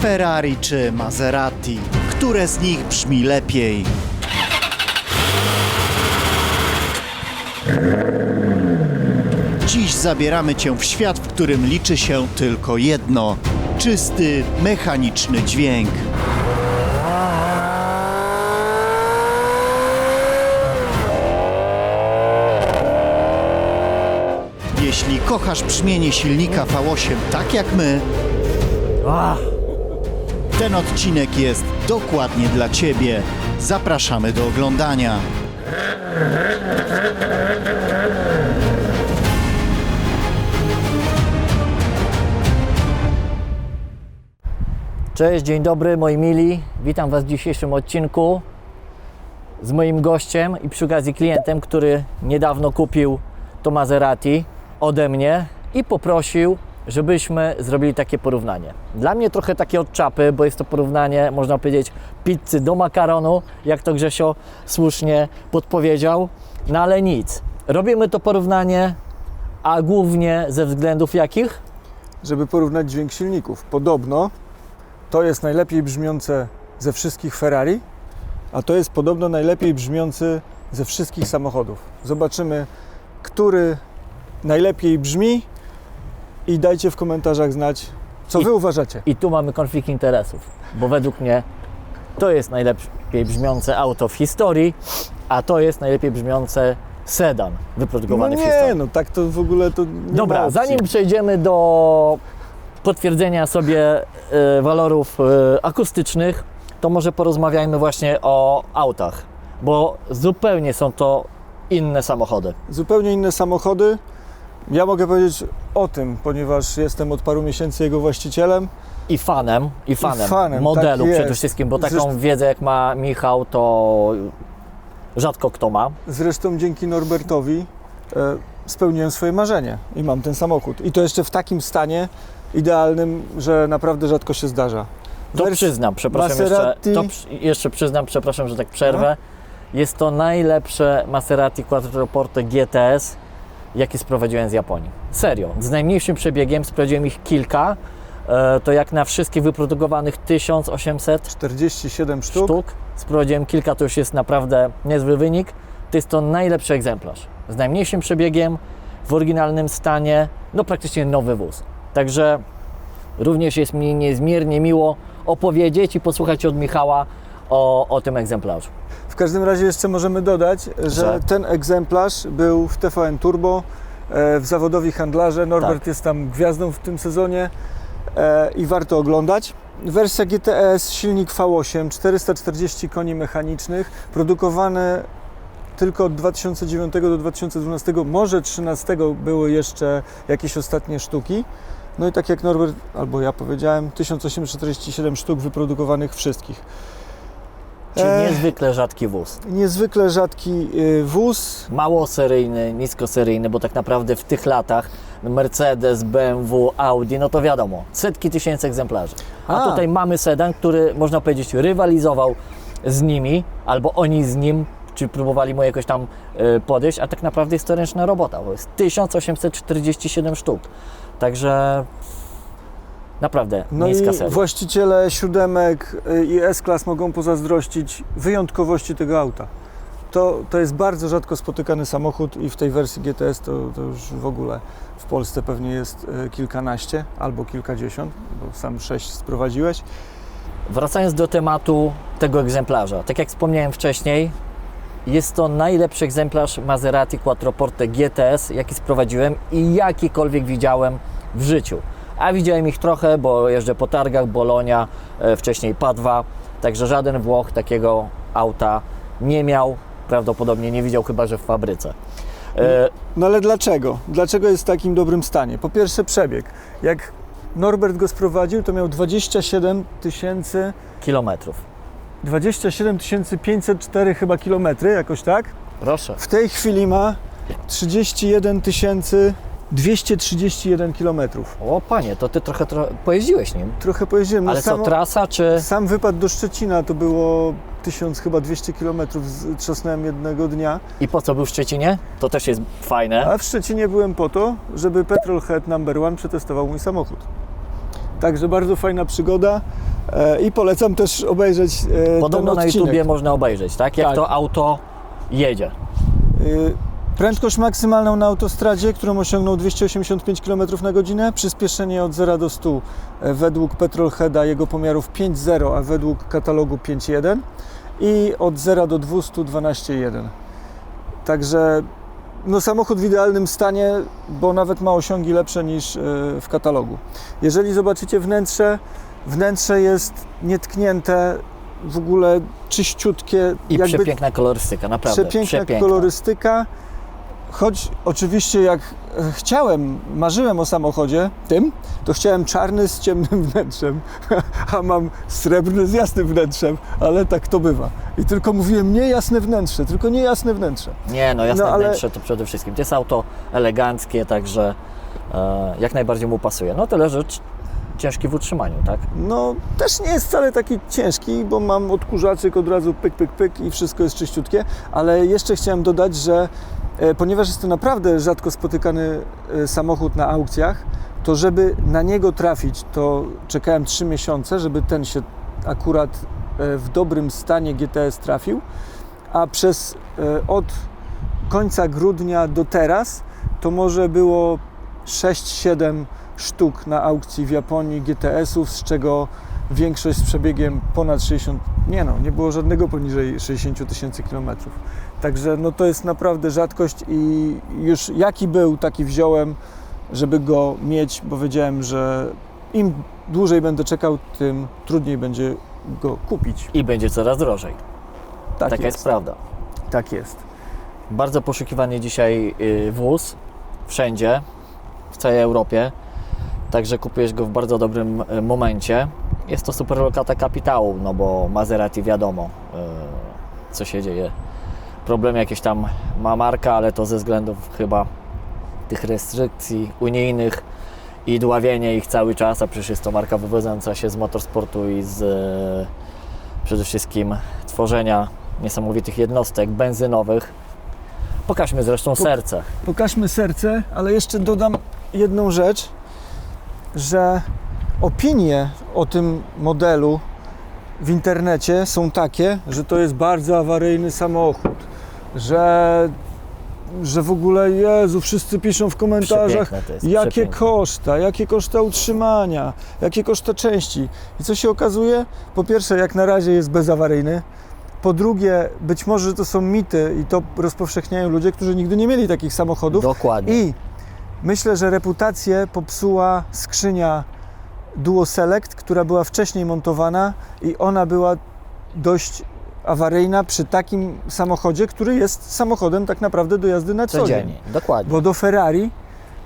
Ferrari czy Maserati? Które z nich brzmi lepiej? Dziś zabieramy Cię w świat, w którym liczy się tylko jedno czysty, mechaniczny dźwięk. Jeśli kochasz brzmienie silnika V8 tak jak my, ten odcinek jest dokładnie dla Ciebie. Zapraszamy do oglądania. Cześć, dzień dobry moi mili. Witam Was w dzisiejszym odcinku z moim gościem i przy okazji klientem, który niedawno kupił to Maserati ode mnie i poprosił, żebyśmy zrobili takie porównanie. Dla mnie trochę takie od czapy, bo jest to porównanie, można powiedzieć, pizzy do makaronu, jak to Grzesio słusznie podpowiedział. No ale nic. Robimy to porównanie, a głównie ze względów jakich? żeby porównać dźwięk silników. Podobno to jest najlepiej brzmiące ze wszystkich Ferrari, a to jest podobno najlepiej brzmiący ze wszystkich samochodów. Zobaczymy, który najlepiej brzmi i dajcie w komentarzach znać, co I- wy uważacie. I tu mamy konflikt interesów, bo według mnie to jest najlepiej brzmiące auto w historii, a to jest najlepiej brzmiące sedan No wyprodukowany w nie, historii. no tak to w ogóle to nie Dobra, zanim przejdziemy do potwierdzenia sobie e, walorów e, akustycznych, to może porozmawiajmy właśnie o autach, bo zupełnie są to inne samochody. Zupełnie inne samochody. Ja mogę powiedzieć o tym, ponieważ jestem od paru miesięcy jego właścicielem. I fanem, i fanem, fanem, modelu tak przede wszystkim, bo taką wiedzę jak ma Michał, to rzadko kto ma. Zresztą dzięki Norbertowi e, spełniłem swoje marzenie i mam ten samochód. I to jeszcze w takim stanie idealnym, że naprawdę rzadko się zdarza. To Wers- przyznam, przepraszam Maserati- jeszcze, to przy, jeszcze przyznam, przepraszam, że tak przerwę. Jest to najlepsze Maserati Quattroporte GTS, jakie sprowadziłem z Japonii. Serio, z najmniejszym przebiegiem, sprawdziłem ich kilka, e, to jak na wszystkich wyprodukowanych 1800 47 sztuk. sztuk, sprowadziłem kilka, to już jest naprawdę niezły wynik. To jest to najlepszy egzemplarz. Z najmniejszym przebiegiem, w oryginalnym stanie, no praktycznie nowy wóz. Także również jest mi niezmiernie miło opowiedzieć i posłuchać od Michała o, o tym egzemplarzu. W każdym razie jeszcze możemy dodać, że Że? ten egzemplarz był w TVN Turbo, e, w zawodowi handlarze. Norbert Tak. jest tam gwiazdą w tym sezonie e, i warto oglądać. Wersja GTS, silnik V8, 440 koni mechanicznych, produkowane tylko od 2009 do 2012, może 2013 były jeszcze jakieś ostatnie sztuki. No i tak jak Norbert, albo ja powiedziałem, 1847 sztuk wyprodukowanych wszystkich. Czyli E. niezwykle rzadki wóz. Niezwykle rzadki y, wóz. Mało seryjny, niskoseryjny, bo tak naprawdę w tych latach Mercedes, BMW, Audi, no to wiadomo, setki tysięcy egzemplarzy. A, A. tutaj mamy sedan, który można powiedzieć rywalizował z nimi, albo oni z nim, czy próbowali mu jakoś tam y, podejść, a tak naprawdę jest to ręczna robota, bo jest 1847 sztuk. Także naprawdę No i seria. właściciele siódemek y, i S-Class mogą pozazdrościć wyjątkowości tego auta. To, to jest bardzo rzadko spotykany samochód i w tej wersji GTS to, to już w ogóle w Polsce pewnie jest y, kilkanaście albo kilkadziesiąt, bo sam sześć sprowadziłeś. Wracając do tematu tego egzemplarza, tak jak wspomniałem wcześniej, jest to najlepszy egzemplarz Maserati Quattroporte GTS, jaki sprowadziłem i jakikolwiek widziałem w życiu. A widziałem ich trochę, bo jeżdżę po targach, Bolonia, e, wcześniej Padwa, także żaden Włoch takiego auta nie miał, prawdopodobnie nie widział chyba, że w fabryce. E, No ale dlaczego? Dlaczego jest w takim dobrym stanie? Po pierwsze przebieg. Jak Norbert go sprowadził, to miał 27 tysięcy kilometrów. 27 504 chyba kilometry, jakoś tak. Proszę. W tej chwili ma 31 231 kilometrów. O panie, to ty trochę, trochę pojeździłeś nim. Trochę pojeździłem. No Ale co, samo- trasa czy... Sam wypad do Szczecina to było 1000 chyba 200 kilometrów, z- trzasnąłem jednego dnia. I po co był w Szczecinie? To też jest fajne. A w Szczecinie byłem po to, żeby Petrolhead Number One przetestował mój samochód. Także bardzo fajna przygoda. E, I polecam też obejrzeć e, Podobno ten na. YouTubie można obejrzeć, tak? Jak Tak. to auto jedzie. Y, Prędkość maksymalną na autostradzie, którą osiągnął 285 km na godzinę, przyspieszenie od 0 do 100 e, według Petrolheada jego pomiarów 5,0, a według katalogu 5,1 i od 0 do 200 12,1. Także no, samochód w idealnym stanie, bo nawet ma osiągi lepsze niż e, w katalogu. Jeżeli zobaczycie wnętrze, wnętrze jest nietknięte, w ogóle czyściutkie, I jakby przepiękna kolorystyka, naprawdę. przepiękna kolorystyka. Choć oczywiście jak e, chciałem, marzyłem o samochodzie tym, to chciałem czarny z ciemnym wnętrzem, a mam srebrny z jasnym wnętrzem, ale tak to bywa. I tylko mówiłem nie jasne wnętrze, tylko nie jasne wnętrze. Nie, no jasne No, ale- wnętrze to przede wszystkim. To jest auto eleganckie, także e, jak najbardziej mu pasuje. No tyle, że ciężki w utrzymaniu, tak? No też nie jest wcale taki ciężki, bo mam odkurzaczyk od razu pyk, pyk, pyk i wszystko jest czyściutkie, ale jeszcze chciałem dodać, że ponieważ jest to naprawdę rzadko spotykany e, samochód na aukcjach, to żeby na niego trafić, to czekałem 3 miesiące, żeby ten się akurat e, w dobrym stanie GTS trafił, a przez e, od końca grudnia do teraz to może było 6-7 sztuk na aukcji w Japonii GTS-ów, z czego większość z przebiegiem ponad 60, nie no, nie było żadnego poniżej 60 tysięcy kilometrów. Także no to jest naprawdę rzadkość i już jaki był, taki wziąłem, żeby go mieć, bo wiedziałem, że im dłużej będę czekał, tym trudniej będzie go kupić. I będzie coraz drożej. Tak Taka jest. jest. prawda. Tak jest. Bardzo poszukiwany dzisiaj y, wóz, wszędzie, w całej Europie. Także kupujesz go w bardzo dobrym y, momencie. Jest to super lokata kapitału, no bo Maserati wiadomo, y, co się dzieje. Problemy jakieś tam ma marka, ale to ze względów chyba tych restrykcji unijnych i dławienie ich cały czas, a przecież jest to marka wywodząca się z motorsportu i z e, przede wszystkim tworzenia niesamowitych jednostek benzynowych. Pokażmy zresztą serce. Pokażmy serce, ale jeszcze dodam jedną rzecz, że opinie o tym modelu w internecie są takie, że to jest bardzo awaryjny samochód, że, że w ogóle Jezu, wszyscy piszą w komentarzach, jakie przepiękne. koszta, jakie koszta utrzymania, jakie koszta części. I co się okazuje? Po pierwsze, jak na razie jest bezawaryjny. Po drugie, być może to są mity i to rozpowszechniają ludzie, którzy nigdy nie mieli takich samochodów. Dokładnie. I myślę, że reputację popsuła skrzynia Duo Select, która była wcześniej montowana i ona była dość awaryjna przy takim samochodzie, który jest samochodem tak naprawdę do jazdy na co dzień. Dokładnie. Bo do Ferrari,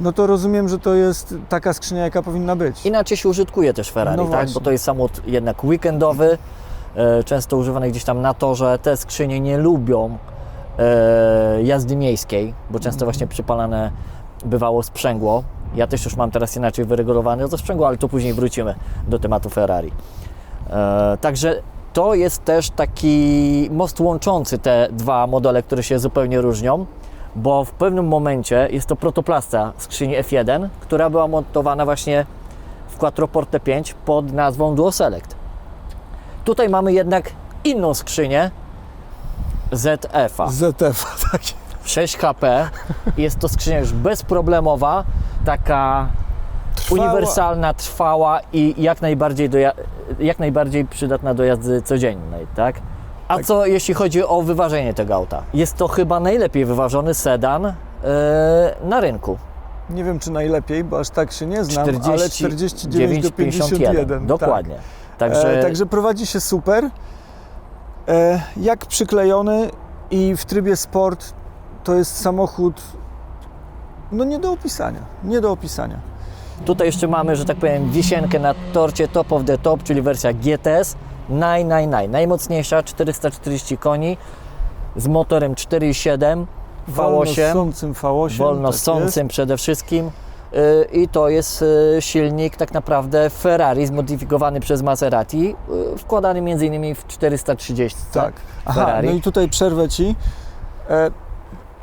no to rozumiem, że to jest taka skrzynia, jaka powinna być. Inaczej się użytkuje też Ferrari, No tak? właśnie. Bo to jest samochód jednak weekendowy, e, często używany gdzieś tam na torze. Te skrzynie nie lubią e, jazdy miejskiej, bo często Mhm. właśnie przypalane bywało sprzęgło. Ja też już mam teraz inaczej wyregulowane to sprzęgło, ale to później wrócimy do tematu Ferrari. E, także to jest też taki most łączący te dwa modele, które się zupełnie różnią, bo w pewnym momencie jest to protoplasta skrzyni F1, która była montowana właśnie w Quattroporte 5 pod nazwą Duo Select. Tutaj mamy jednak inną skrzynię ZF-a. ZF, tak. 6 HP. Jest to skrzynia już bezproblemowa, taka Trwała. uniwersalna, trwała i jak najbardziej, do, jak najbardziej przydatna do jazdy codziennej, tak? A Tak. co jeśli chodzi o wyważenie tego auta? Jest to chyba najlepiej wyważony sedan e, na rynku. Nie wiem, czy najlepiej, bo aż tak się nie znam, ale 49 do 51. 51. Dokładnie. Tak. Także, E, także prowadzi się super. E, jak przyklejony i w trybie sport to jest samochód no nie do opisania. Nie do opisania. Tutaj jeszcze mamy, że tak powiem, wisienkę na torcie top of the top, czyli wersja GTS. Naj, naj, naj. Najmocniejsza, 440 koni z motorem 4,7 V8, Wolno-ssącym V8. wolno tak przede wszystkim. Yy, I to jest yy, silnik tak naprawdę Ferrari zmodyfikowany przez Maserati, yy, wkładany m.in. w 430. Tak. Aha, Ferrari. no i tutaj przerwę Ci.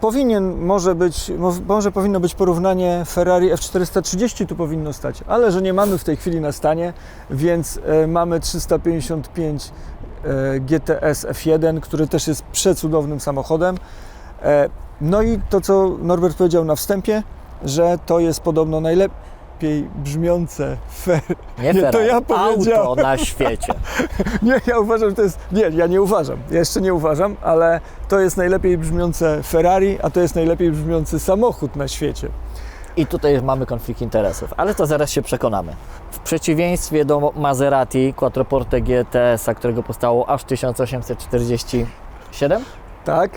Powinien, może być, mo- może powinno być porównanie Ferrari F430 tu powinno stać, ale że nie mamy w tej chwili na stanie, więc e, mamy 355 e, GTS F1, który też jest przecudownym samochodem. E, no i to, co Norbert powiedział na wstępie, że to jest podobno najlepiej brzmiące Ferrari. Nie, Nie, to ja powiedziałem. auto na świecie. Nie, ja uważam, że to jest. Nie, ja nie uważam. Ja jeszcze nie uważam, ale to jest najlepiej brzmiące Ferrari, a to jest najlepiej brzmiący samochód na świecie. I tutaj mamy konflikt interesów, ale to zaraz się przekonamy. W przeciwieństwie do Maserati Quattroporte GTS, którego powstało aż 1847, Tak?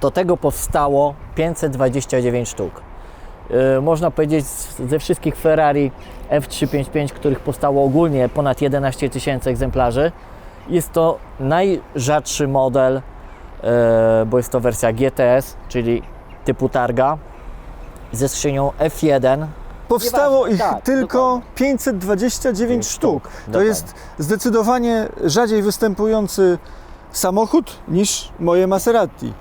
to tego powstało 529 sztuk. Yy, można powiedzieć ze wszystkich Ferrari F355, których powstało ogólnie ponad 11 tysięcy egzemplarzy, jest to najrzadszy model, yy, bo jest to wersja GTS, czyli typu targa, ze skrzynią F1. Powstało Nieważne, ich tak, tylko dokładnie. 529 sztuk. To Dokładnie. jest zdecydowanie rzadziej występujący samochód niż moje Maserati.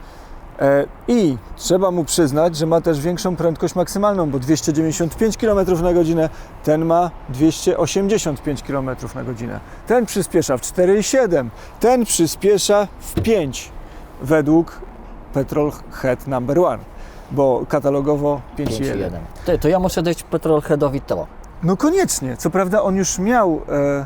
E, I trzeba mu przyznać, że ma też większą prędkość maksymalną, bo 295 km na godzinę, ten ma 285 km na godzinę. Ten przyspiesza w 4,7, ten przyspiesza w 5 według Petrol Head Number One, bo katalogowo 5,1. 5,1. Ty, to ja muszę dać Petrolheadowi to. No koniecznie. Co prawda on już miał e,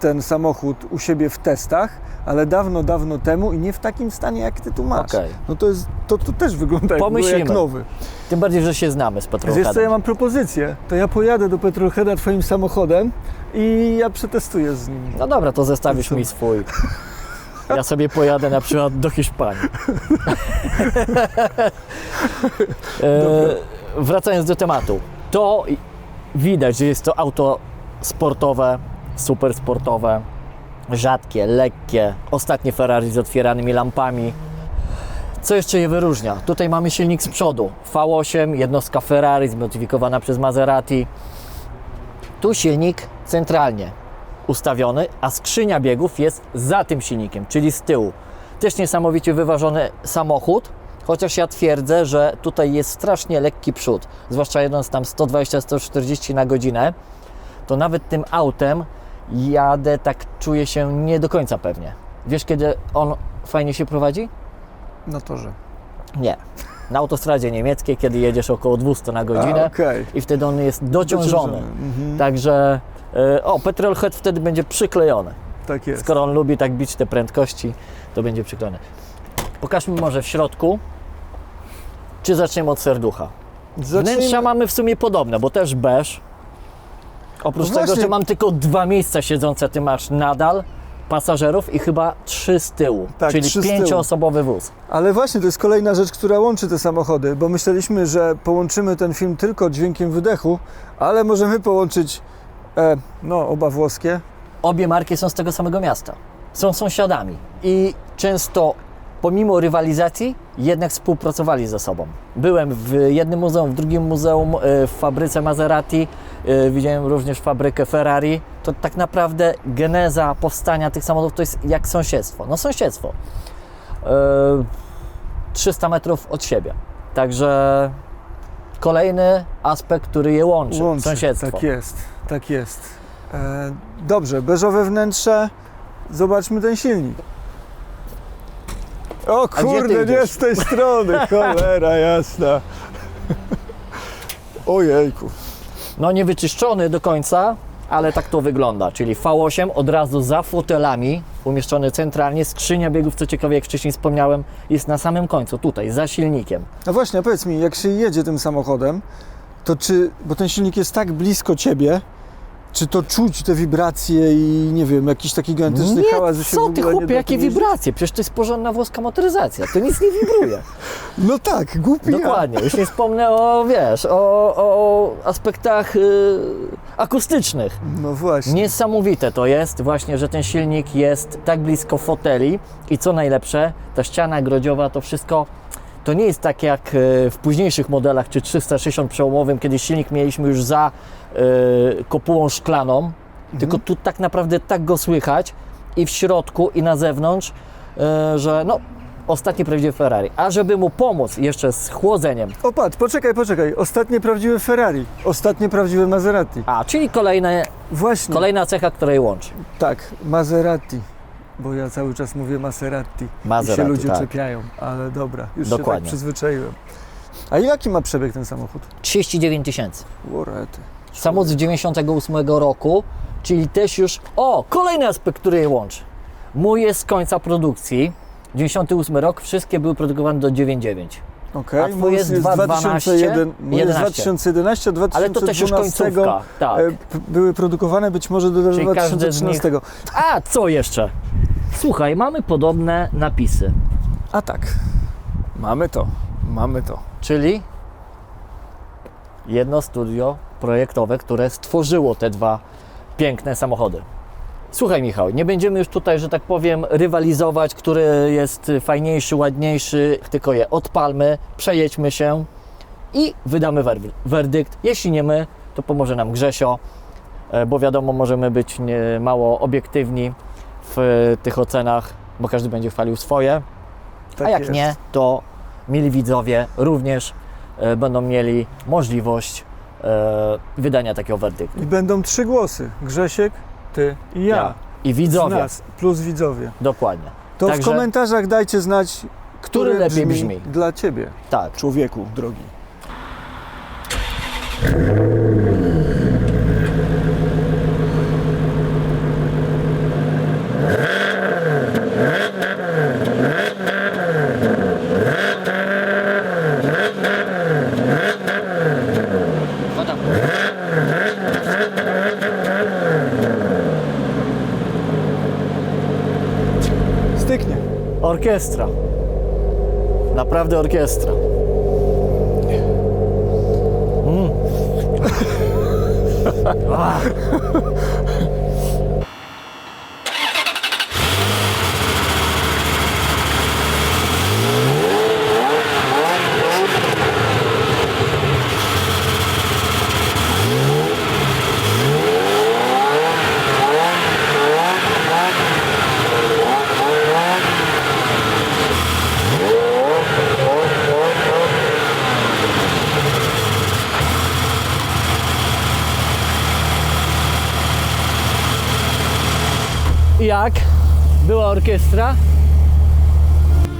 ten samochód u siebie w testach, ale dawno, dawno temu i nie w takim stanie, jak ty tu masz. Okej. No to, jest, to, to też wygląda jak, Pomyślimy. jak nowy. Tym bardziej, że się znamy z Wiesz co, ja mam propozycję. To ja pojadę do Petrolheada twoim samochodem i ja przetestuję z nim. No dobra, to zestawisz mi swój. Ja sobie pojadę na przykład do Hiszpanii. e, wracając do tematu. To widać, że jest to auto sportowe, super sportowe, rzadkie, lekkie. Ostatnie Ferrari z otwieranymi lampami. Co jeszcze je wyróżnia? Tutaj mamy silnik z przodu. V8, jednostka Ferrari zmodyfikowana przez Maserati. Tu silnik centralnie ustawiony, a skrzynia biegów jest za tym silnikiem, czyli z tyłu. Też niesamowicie wyważony samochód, chociaż ja twierdzę, że tutaj jest strasznie lekki przód, zwłaszcza jedąc tam 120-140 na godzinę, to nawet tym autem jadę, tak czuję się nie do końca pewnie. Wiesz, kiedy on fajnie się prowadzi? Na torze. Nie. Na autostradzie niemieckiej, kiedy jedziesz około 200 na godzinę A, Okej. i wtedy on jest dociążony. Mhm. Także, e, o, petrolhead wtedy będzie przyklejony. Tak jest. Skoro on lubi tak bić te prędkości, to będzie przyklejony. Pokażmy może w środku, czy zaczniemy od serducha. Wnętrza Zacznijmy... mamy w sumie podobne, bo też beż. Oprócz No tego, że mam tylko dwa miejsca siedzące, ty masz nadal pasażerów i chyba trzy z tyłu, Tak, czyli trzy pięcioosobowy wóz. Ale właśnie to jest kolejna rzecz, która łączy te samochody, bo myśleliśmy, że połączymy ten film tylko dźwiękiem wydechu, ale możemy połączyć e, no, oba włoskie. Obie marki są z tego samego miasta. Są sąsiadami i często pomimo rywalizacji jednak współpracowali ze sobą. Byłem w jednym muzeum, w drugim muzeum, e, w fabryce Maserati, e, widziałem również fabrykę Ferrari. To tak naprawdę geneza powstania tych samochodów to jest jak sąsiedztwo. No sąsiedztwo. E, 300 metrów od siebie. Także kolejny aspekt, który je łączy. Łączy. Sąsiedztwo. Tak jest, tak jest. E, dobrze, beżowe wnętrze. Zobaczmy ten silnik. O kurde, nie z tej strony, cholera jasna. Ojejku. No nie wyczyszczony do końca, ale tak to wygląda. Czyli V8 od razu za fotelami, umieszczony centralnie. Skrzynia biegów, co ciekawe, jak wcześniej wspomniałem, jest na samym końcu, tutaj, za silnikiem. No właśnie, a powiedz mi, jak się jedzie tym samochodem, to czy, bo ten silnik jest tak blisko ciebie, czy to czuć te wibracje i nie wiem, jakiś taki gigantyczny hałas, się w co ty nie chłopie, jakie wibracje? Przecież to jest porządna włoska motoryzacja, to nic nie wibruje. No tak, głupi ja. Dokładnie, już nie wspomnę o, wiesz, o, o aspektach y, akustycznych. No właśnie. Niesamowite to jest właśnie, że ten silnik jest tak blisko foteli i co najlepsze, ta ściana grodziowa, to wszystko to nie jest tak jak e, w późniejszych modelach, czy 360 przełomowym, kiedy silnik mieliśmy już za e, kopułą szklaną, tylko tu tak naprawdę tak go słychać i w środku, i na zewnątrz, e, że no, ostatnie prawdziwe Ferrari. A żeby mu pomóc jeszcze z chłodzeniem, Opat, poczekaj, poczekaj. Ostatnie prawdziwe Ferrari, ostatnie prawdziwe Maserati. a czyli kolejne, Właśnie. kolejna cecha, która je łączy. Tak, Maserati. Bo ja cały czas mówię Maserati. I Maserati, się ludzie tak. czepiają, ale dobra, już się tak Dokładnie. przyzwyczaiłem. A jaki ma przebieg ten samochód? 39 tysięcy. Łorety. Samochód z 98 roku, czyli też już. O, kolejny aspekt, który je łączy. Mój jest z końca produkcji. 98 rok, wszystkie były produkowane do 9.9. Okej, A twój mój jest jest 2012, 2001, mój jest 11. 2011, 2012 Ale to też już końcówka. Tak. e, były produkowane być może do Czyli każdy z nich- 2013. A co jeszcze? Słuchaj, mamy podobne napisy, A tak, mamy to, mamy to. czyli jedno studio projektowe, które stworzyło te dwa piękne samochody. Słuchaj, Michał, nie będziemy już tutaj, że tak powiem, rywalizować, który jest fajniejszy, ładniejszy, tylko je odpalmy, przejedźmy się i wydamy wer- werdykt. Jeśli nie my, to pomoże nam Grzesio, e, bo wiadomo, możemy być mało obiektywni w e, tych ocenach, bo każdy będzie chwalił swoje. Tak A jak jest. nie, to mili widzowie również e, będą mieli możliwość e, wydania takiego werdyktu. I będą trzy głosy. Grzesiek, ty i ja. I Z widzowie. nas, plus widzowie. Dokładnie. To w Także- komentarzach dajcie znać, który, lepiej brzmi. dla Ciebie, Tak. człowieku drogi. Styknie. Orkiestra. Naprawdę orkiestra. Mm. Jak? Była orkiestra?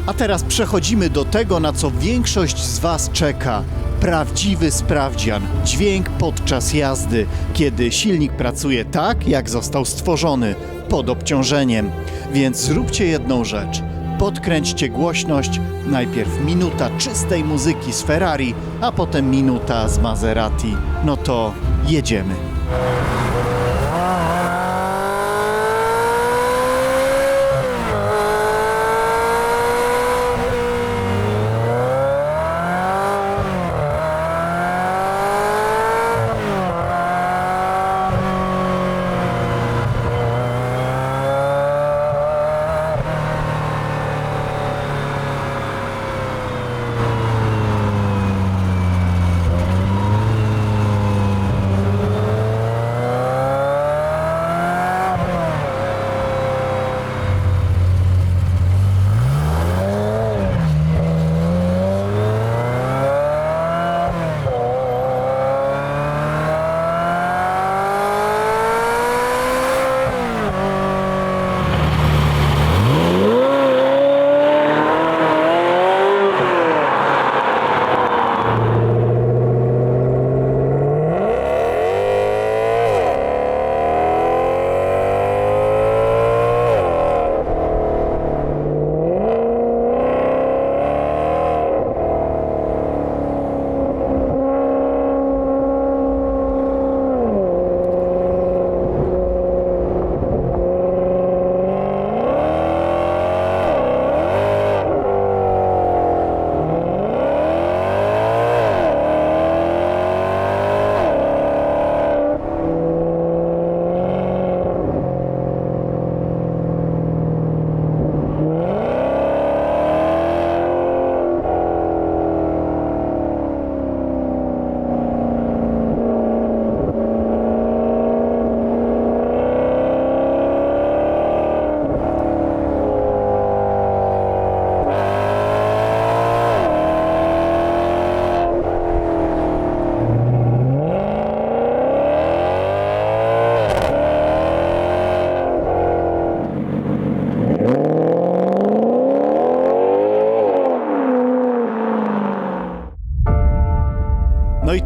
A teraz przechodzimy do tego, na co większość z Was czeka. Prawdziwy sprawdzian, dźwięk podczas jazdy, kiedy silnik pracuje tak, jak został stworzony, pod obciążeniem. Więc zróbcie jedną rzecz. Podkręćcie głośność, najpierw minuta czystej muzyki z Ferrari, a potem minuta z Maserati. No to jedziemy.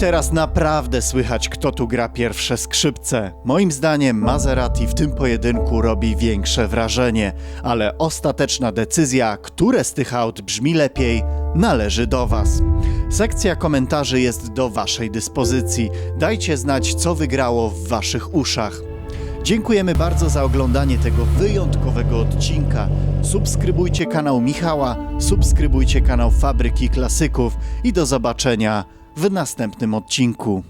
Teraz naprawdę słychać, kto tu gra pierwsze skrzypce. Moim zdaniem Maserati w tym pojedynku robi większe wrażenie, ale ostateczna decyzja, które z tych aut brzmi lepiej, należy do Was. Sekcja komentarzy jest do Waszej dyspozycji. Dajcie znać, co wygrało w Waszych uszach. Dziękujemy bardzo za oglądanie tego wyjątkowego odcinka. Subskrybujcie kanał Michała, subskrybujcie kanał Fabryki Klasyków i do zobaczenia w następnym odcinku.